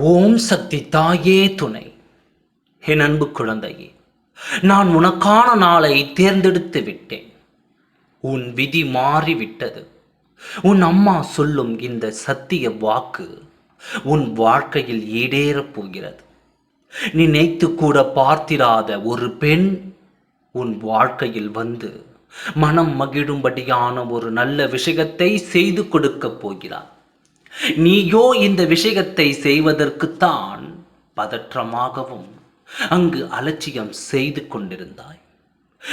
ஓம் சக்தி தாயே துணை. என் அன்பு குழந்தையே நான் உனக்கான நாளை தேர்ந்தெடுத்து விட்டேன். உன் விதி மாறிவிட்டது. உன் அம்மா சொல்லும் இந்த சத்திய வாக்கு உன் வாழ்க்கையில் ஈடேறப் போகிறது. நினைத்து கூட பார்த்திராத ஒரு பெண் உன் வாழ்க்கையில் வந்து மனம் மகிழும்படியான ஒரு நல்ல விஷயத்தை செய்து கொடுக்கப் போகிறார் நீயோ இந்த விஷயத்தை செய்வதற்குத்தான் பதற்றமாகவும் அங்கு அலட்சியம் செய்து கொண்டிருந்தாய்.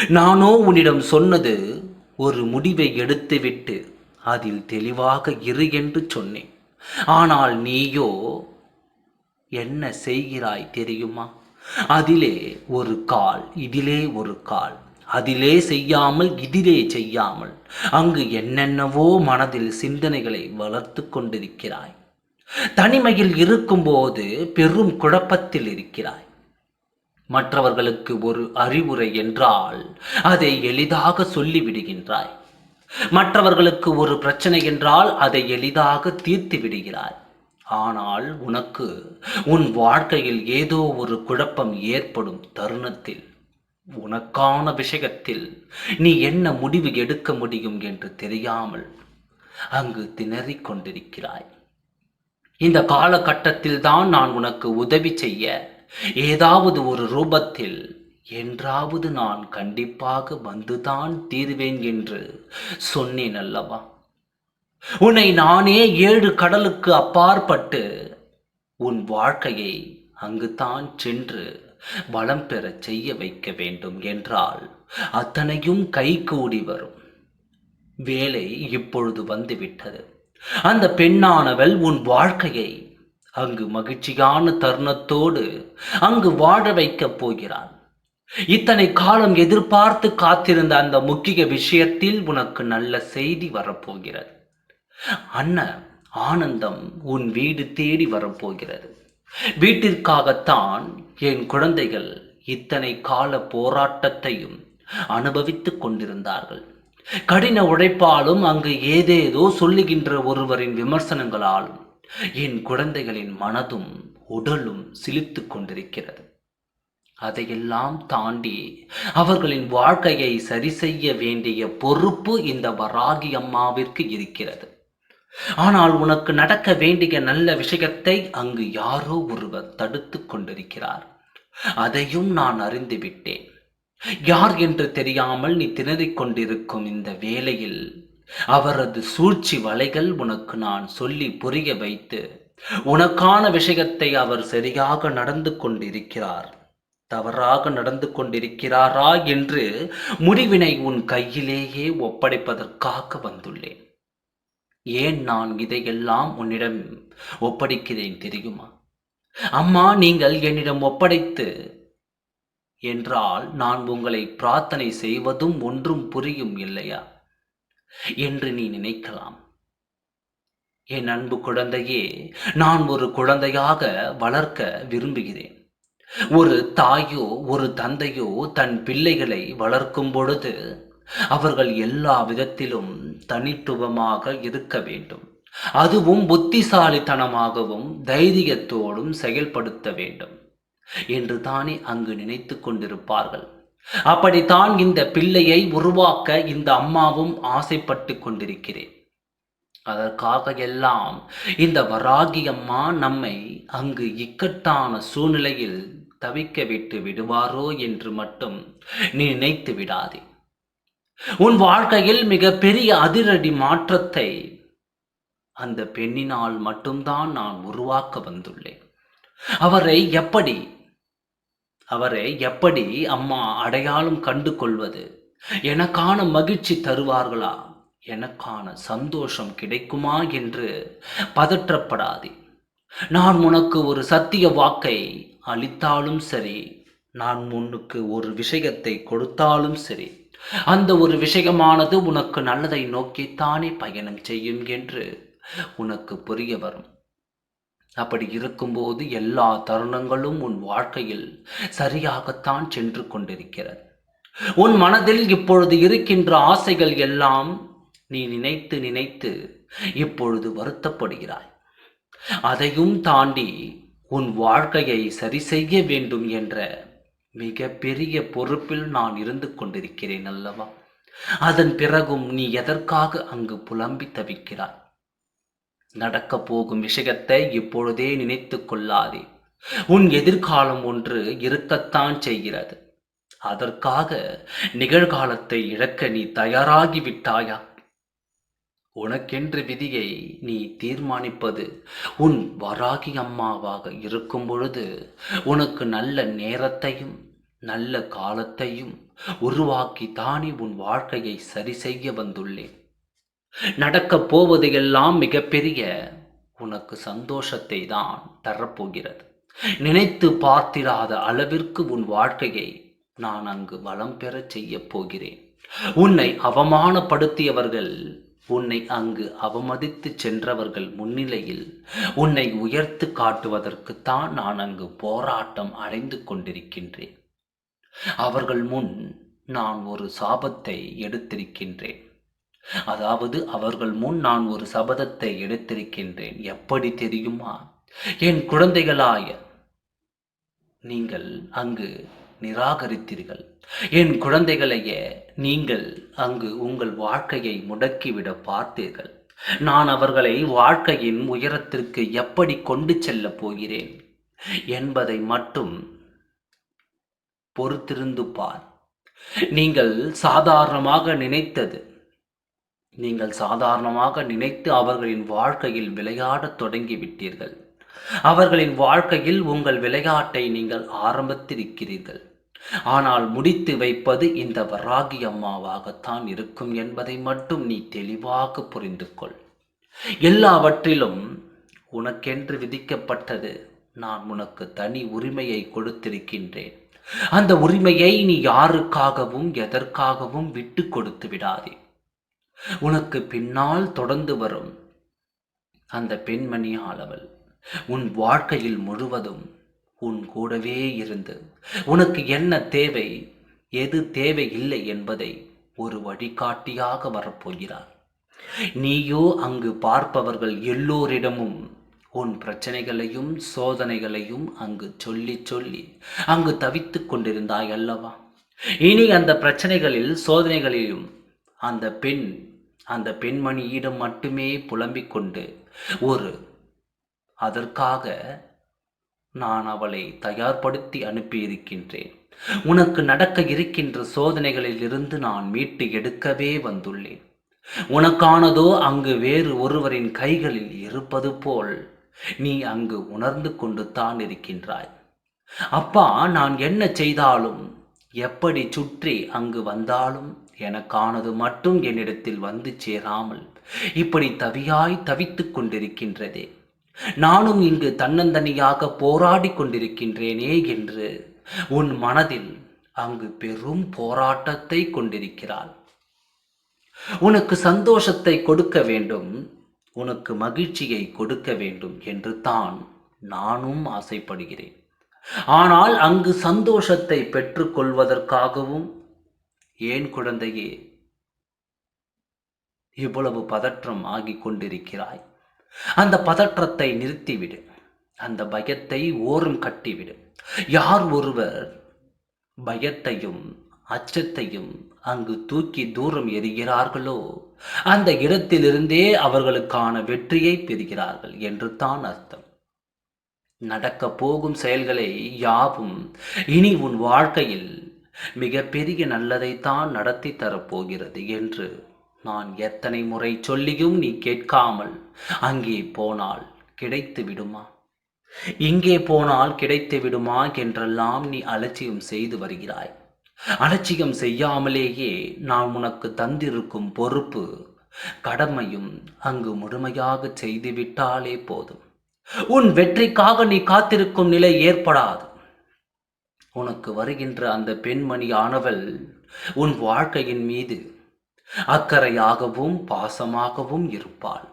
நானோ உன்னிடம் சொன்னது ஒரு முடிவை எடுத்துவிட்டு அதில் தெளிவாக இரு என்று சொன்னேன். ஆனால் நீயோ என்ன செய்கிறாய் தெரியுமா? அதிலே ஒரு கால் இதிலே ஒரு கால். அதிலே செய்யாமல் இதிலே செய்யாமல் அங்கு என்னென்னவோ மனதில் சிந்தனைகளை வளர்த்து கொண்டிருக்கிறாய். தனிமையில் இருக்கும்போது பெரும் குழப்பத்தில் இருக்கிறாய். மற்றவர்களுக்கு ஒரு அறிவுரை என்றால் அதை எளிதாக சொல்லிவிடுகின்றாய். மற்றவர்களுக்கு ஒரு பிரச்சனை என்றால் அதை எளிதாக தீர்த்து விடுகிறாய். ஆனால் உனக்கு உன் வாழ்க்கையில் ஏதோ ஒரு குழப்பம் ஏற்படும் தருணத்தில் உனக்கான விஷயத்தில் நீ என்ன முடிவு எடுக்க முடியும் என்று தெரியாமல் அங்கு திணறிக் கொண்டிருக்கிறாய். இந்த காலகட்டத்தில் தான் நான் உனக்கு உதவி செய்ய ஏதாவது ஒரு ரூபத்தில் என்றாவது நான் கண்டிப்பாக வந்துதான் தீருவேன் என்று சொன்னேன் அல்லவா? உன்னை நானே ஏழு கடலுக்கு அப்பாற்பட்டு உன் வாழ்க்கையை அங்குதான் சென்று வளம் பெறச் செய்ய வைக்க வேண்டும் என்றால் அத்தனையும் கைகூடி வரும். வேலை இப்பொழுது வந்துவிட்டது. அந்த பெண்ணானவள் உன் வாழ்க்கையை அங்கு மகிழ்ச்சியான தருணத்தோடு அங்கு வாழ வைக்கப் போகிறான் இத்தனை காலம் எதிர்பார்த்து காத்திருந்த அந்த முக்கிய விஷயத்தில் உனக்கு நல்ல செய்தி வரப்போகிறது. அண்ணன் ஆனந்தம் உன் வீடு தேடி வரப்போகிறது. வீட்டிற்காகத்தான் என் குழந்தைகள் இத்தனை கால போராட்டத்தையும் அனுபவித்துக் கொண்டிருந்தார்கள். கடின உழைப்பாலும் அங்கு ஏதேதோ சொல்லுகின்ற ஒருவரின் விமர்சனங்களாலும் என் குழந்தைகளின் மனதும் உடலும் சிலித்துக் கொண்டிருக்கிறது. அதையெல்லாம் தாண்டி அவர்களின் வாழ்க்கையை சரி செய்ய வேண்டிய பொறுப்பு இந்த வராகி அம்மாவிற்கு இருக்கிறது. ஆனால் உனக்கு நடக்க வேண்டிய நல்ல விஷயத்தை அங்கு யாரோ ஒருவர் தடுத்து கொண்டிருக்கிறார். அதையும் நான் அறிந்துவிட்டேன். யார் என்று தெரியாமல் நீ திணறிக் கொண்டிருக்கும் இந்த வேளையில் அவரது சூழ்ச்சி வலைகள் உனக்கு நான் சொல்லி புரிய வைத்து உனக்கான விஷயத்தை அவர் சரியாக நடந்து கொண்டிருக்கிறார். தவறாக நடந்து கொண்டிருக்கிறாரா என்று முடிவினை உன் கையிலேயே ஒப்படைப்பதற்காக வந்துள்ளேன். ஏன் நான் இதையெல்லாம் உன்னிடம் ஒப்படைக்கிறேன் தெரியுமா? அம்மா நீங்கள் என்னிடம் ஒப்படைத்து என்றால் நான் உங்களை பிரார்த்தனை செய்வதும் ஒன்றும் புரியும் இல்லையா? என்று நீ நினைக்கலாம். என் அன்பு குழந்தையே நான் ஒரு குழந்தையாக வளர்க்க விரும்புகிறேன். ஒரு தாயோ ஒரு தந்தையோ தன் பிள்ளைகளை வளர்க்கும் பொழுது அவர்கள் எல்லா விதத்திலும் தனித்துவமாக இருக்க வேண்டும். அதுவும் புத்திசாலித்தனமாகவும் தைரியத்தோடும் செயல்படுத்த வேண்டும். என்று தானே அங்கு நினைத்து கொண்டிருப்பார்கள். அப்படித்தான் இந்த பிள்ளையை உருவாக்க இந்த அம்மாவும் ஆசைப்பட்டு கொண்டிருக்கிறேன். அதற்காக எல்லாம் இந்த வராகி அம்மா நம்மை அங்கு இக்கட்டான சூழ்நிலையில் தவிக்க விட்டு விடுவாரோ என்று மட்டும் நீ நினைத்து விடாதே. உன் வாழ்க்கையில் மிகப்பெரிய அதிரடி மாற்றத்தை அந்த பெண்ணினால் மட்டும்தான் நான் உருவாக்க வந்துள்ளேன். அவரை எப்படி அவரை எப்படி அம்மா அடையாளம் கண்டு கொள்வது எனக்கான மகிழ்ச்சி தருவார்களா எனக்கான சந்தோஷம் கிடைக்குமா என்று பதற்றப்படாதே. நான் உனக்கு ஒரு சத்திய வாக்கை அளித்தாலும் சரி நான் உனக்கு ஒரு விஷயத்தை கொடுத்தாலும் சரி அந்த ஒரு விஷயமானது உனக்கு நல்லதை நோக்கித்தானே பயணம் செய்யும் என்று உனக்கு புரிய வரும். அப்படி இருக்கும்போது எல்லா தருணங்களும் உன் வாழ்க்கையில் சரியாகத்தான் சென்று கொண்டிருக்கிறது. உன் மனதில் இப்பொழுது இருக்கின்ற ஆசைகள் எல்லாம் நீ நினைத்து நினைத்து இப்பொழுது வருத்தப்படுகிறாய். அதையும் தாண்டி உன் வாழ்க்கையை சரி செய்ய வேண்டும் என்ற மிக பெரிய பொறுப்பில் நான் இருந்து கொண்டிருக்கிறேன் அல்லவா? அதன் பிறகும் நீ எதற்காக அங்கு புலம்பி தவிக்கிறாய்? நடக்க போகும் விஷயத்தை இப்பொழுதே நினைத்து கொள்ளாதே. உன் எதிர்காலம் ஒன்று இருக்கத்தான் செய்கிறது. அதற்காக நிகழ்காலத்தை இழக்க நீ தயாராகி விட்டாயா உனக்கென்று விதியை நீ தீர்மானிப்பது உன் வராகி அம்மாவாக இருக்கும் பொழுது உனக்கு நல்ல நேரத்தையும் நல்ல காலத்தையும் உருவாக்கி தானே உன் வாழ்க்கையை சரி செய்ய வந்துள்ளேன். நடக்கப் போவதையெல்லாம் மிகப்பெரிய உனக்கு சந்தோஷத்தை தான் தரப்போகிறது. நினைத்து பார்த்திராத அளவிற்கு உன் வாழ்க்கையை நான் அங்கு வளம் பெறச் செய்யப் போகிறேன். உன்னை அவமானப்படுத்தியவர்கள் உன்னை அங்கு அவமதித்து சென்றவர்கள் முன்னிலையில் உன்னை உயர்த்து காட்டுவதற்குத்தான் நான் அங்கு போராட்டம் அடைந்து கொண்டிருக்கின்றேன். அவர்கள் முன் நான் ஒரு சாபத்தை எடுத்திருக்கின்றேன். அதாவது அவர்கள் முன் நான் ஒரு சபதத்தை எடுத்திருக்கின்றேன். எப்படி தெரியுமா? என் குழந்தைகளாய நீங்கள் அங்கு நிராகரித்தீர்கள். என் குழந்தைகளையே நீங்கள் அங்கு உங்கள் வாழ்க்கையை முடக்கிவிட பார்த்தீர்கள். நான் அவர்களை வாழ்க்கையின் உயரத்திற்கு எப்படி கொண்டு செல்லப் போகிறேன்? என்பதை மட்டும் பொறுத்திருந்து பார். நீங்கள் சாதாரணமாக நினைத்தது நீங்கள் சாதாரணமாக நினைத்து அவர்களின் வாழ்க்கையில் விளையாடத் தொடங்கிவிட்டீர்கள். அவர்களின் வாழ்க்கையில் உங்கள் விளையாட்டை நீங்கள் ஆரம்பித்திருக்கிறீர்கள். ஆனால் முடித்து வைப்பது இந்த வராகி அம்மாவாகத்தான் இருக்கும் என்பதை மட்டும் நீ தெளிவாக புரிந்து கொள் எல்லாவற்றிலும் உனக்கென்று விதிக்கப்பட்டது நான் உனக்கு தனி உரிமையை கொடுத்திருக்கின்றேன். அந்த உரிமையை நீ யாருக்காகவும் எதற்காகவும் விட்டு கொடுத்து விடாதே. உனக்கு பின்னால் தொடர்ந்து வரும் அந்த பெண்மணி ஆளவள் உன் வாழ்க்கையில் முழுவதும் உன் கூடவே இருந்து உனக்கு என்ன தேவை எது தேவை இல்லை என்பதை ஒரு வழிகாட்டியாக வரப்போகிறார். நீயோ அங்கு பார்ப்பவர்கள் எல்லோரிடமும் உன் பிரச்சனைகளையும் சோதனைகளையும் அங்கு சொல்லி சொல்லி அங்கு தவித்துக் கொண்டிருந்தாய் அல்லவா? இனி அந்த பிரச்சனைகளில் சோதனைகளிலும் அந்த பெண் அந்த பெண்மணியிடம் மட்டுமே புலம்பிக் கொண்டு ஒரு அதற்காக நான் அவளை தயார்படுத்தி அனுப்பியிருக்கின்றேன். உனக்கு நடக்க இருக்கின்ற சோதனைகளில் இருந்து நான் மீட்டு எடுக்கவே வந்துள்ளேன். உனக்கானதோ அங்கு வேறு ஒருவரின் கைகளில் இருப்பது போல் நீ அங்கு உணர்ந்து கொண்டு தான் இருக்கின்றாய். அப்பா நான் என்ன செய்தாலும் எப்படி சுற்றி அங்கு வந்தாலும் எனக்கானது மட்டும் என்னிடத்தில் வந்து சேராமல் இப்படி தவியாய் தவித்துக் கொண்டிருக்கின்றதே. நானும் இங்கு தன்னந்தனியாக போராடி கொண்டிருக்கின்றேனே என்று உன் மனதில் அங்கு பெரும் போராட்டத்தை கொண்டிருக்கிறாள். உனக்கு சந்தோஷத்தை கொடுக்க வேண்டும். உனக்கு மகிழ்ச்சியை கொடுக்க வேண்டும் என்று தான் நானும் ஆசைப்படுகிறேன். ஆனால் அங்கு சந்தோஷத்தை பெற்றுக்கொள்வதற்காகவும் ஏன் குழந்தையே இவ்வளவு பதற்றம் ஆகிக் கொண்டிருக்கிறாய்? அந்த பதற்றத்தை நிறுத்திவிடு. அந்த பயத்தை ஓரம் கட்டிவிடு. யார் ஒருவர் பயத்தையும் அச்சத்தையும் அங்கு தூக்கி தூரம் எறிகிறார்களோ அந்த இடத்திலிருந்தே அவர்களுக்கான வெற்றியை பெறுகிறார்கள் என்று தான் அர்த்தம். நடக்கப் போகும் செயல்களை யாவும் இனி உன் வாழ்க்கையில் மிகப்பெரிய நல்லதைத்தான் நடத்தி தரப்போகிறது என்று நான் எத்தனை முறை சொல்லியும் நீ கேட்காமல் அங்கே போனால் கிடைத்து விடுமா? இங்கே போனால் கிடைத்து விடுமா? என்றெல்லாம் நீ அலட்சியம் செய்து வருகிறாய். அலட்சியம் செய்யாமலேயே நான் உனக்கு தந்திருக்கும் பொறுப்பு கடமையும் அங்கு முழுமையாக செய்துவிட்டாலே போதும். உன் வெற்றிக்காக நீ காத்திருக்கும் நிலை ஏற்படாது. உனக்கு வருகின்ற அந்த பெண்மணி ஆனவள் உன் வாழ்க்கையின் மீது அக்கறையாகவும் பாசமாகவும் இருப்பாள்.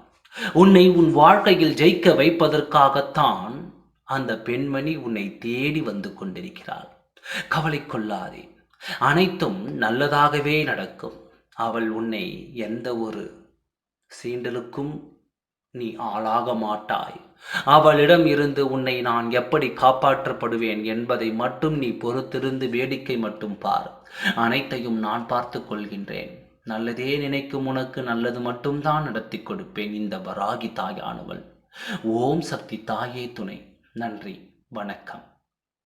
உன்னை உன் வாழ்க்கையில் ஜெயிக்க வைப்பதற்காகத்தான் அந்த பெண்மணி உன்னை தேடி வந்து கொண்டிருக்கிறாள். கவலை கொள்ளாதே. அனைத்தும் நல்லதாகவே நடக்கும். அவள் உன்னை எந்த ஒரு சீண்டலுக்கும் நீ ஆளாக மாட்டாய். அவளிடம் இருந்து உன்னை நான் எப்படி காப்பாற்றப்படுவேன் என்பதை மட்டும் நீ பொறுத்திருந்து வேடிக்கை மட்டும் பார். அனைத்தையும் நான் பார்த்து கொள்கின்றேன். நல்லதே நினைக்கும் உனக்கு நல்லது மட்டும்தான் நடத்தி கொடுப்பேன் இந்த வராகி தாயானவள். ஓம் சக்தி தாயே துணை. நன்றி. வணக்கம்.